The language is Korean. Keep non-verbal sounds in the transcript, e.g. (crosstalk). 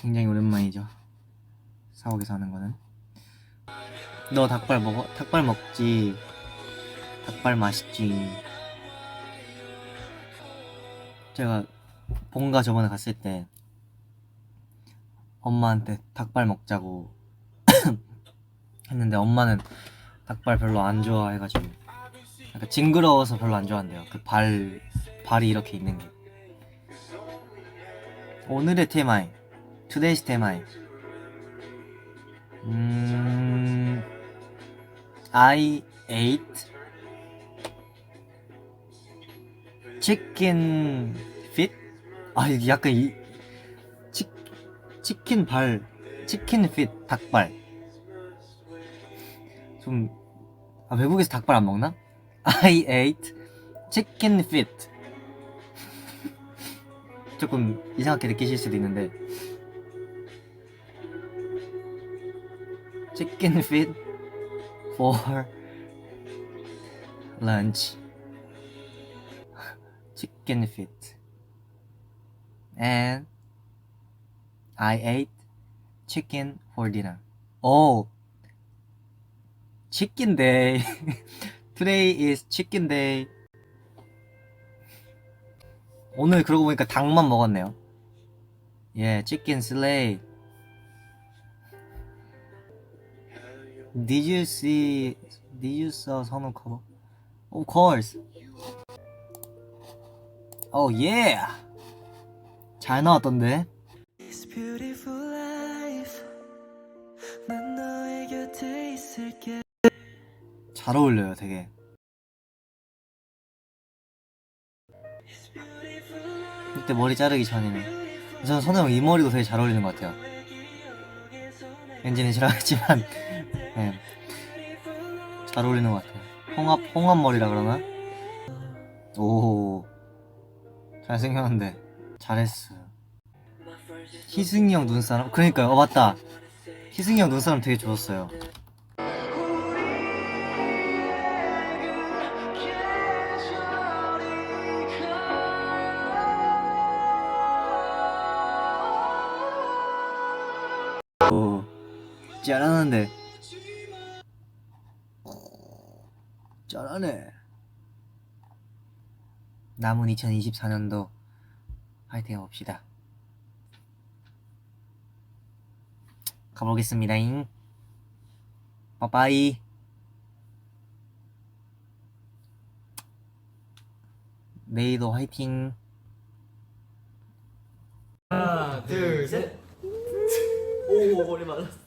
굉장히 오랜만이죠. 사옥에서 하는 거는. 너 닭발 먹어? 닭발 먹지. 닭발 맛있지. 제가 본가 저번에 갔을 때 엄마한테 닭발 먹자고 (coughs) 했는데 엄마는 닭발 별로 안 좋아해가지고 약간 징그러워서 별로 안 좋아한대요. 그 발 발이 이렇게 있는 게. 오늘의 테마이, today's 테마이. 음, I ate chicken feet. 아 약간 이 치, 치킨 발, 치킨 feet 닭발. 좀 아, 외국에서 닭발 안 먹나? I ate chicken feet. 조금 이상하게 느끼실 수도 있는데 chicken feet for lunch. chicken feet. And I ate chicken for dinner. Oh, chicken day. Today is chicken day. 오늘 그러고 보니까 닭만 먹었네요. 예, chicken slay. Did you see? Did you saw 선우 커버? Of course. Oh yeah. 잘 나왔던데. This beautiful life 난 너의 곁에 있을게 잘 어울려요, 되게. 그때 머리 자르기 전에는. 저는 선우 형이 머리도 되게 잘 어울리는 것 같아요. 왠지는 싫어하겠지만, 예. (laughs) 잘 어울리는 것 같아요. 홍합, 홍합 머리라 그러나? 오, 잘생겼는데. 잘했어요. 희승이 형 눈사람? 그러니까요, 어, 맞다. 희승이 형 눈사람 되게 좋았어요. 잘하는데. 잘하네. 남은 2024년도 화이팅 해봅시다. 가보겠습니다잉. 빠빠이. 내일도 화이팅. 하나 둘셋 오 머리 맞았어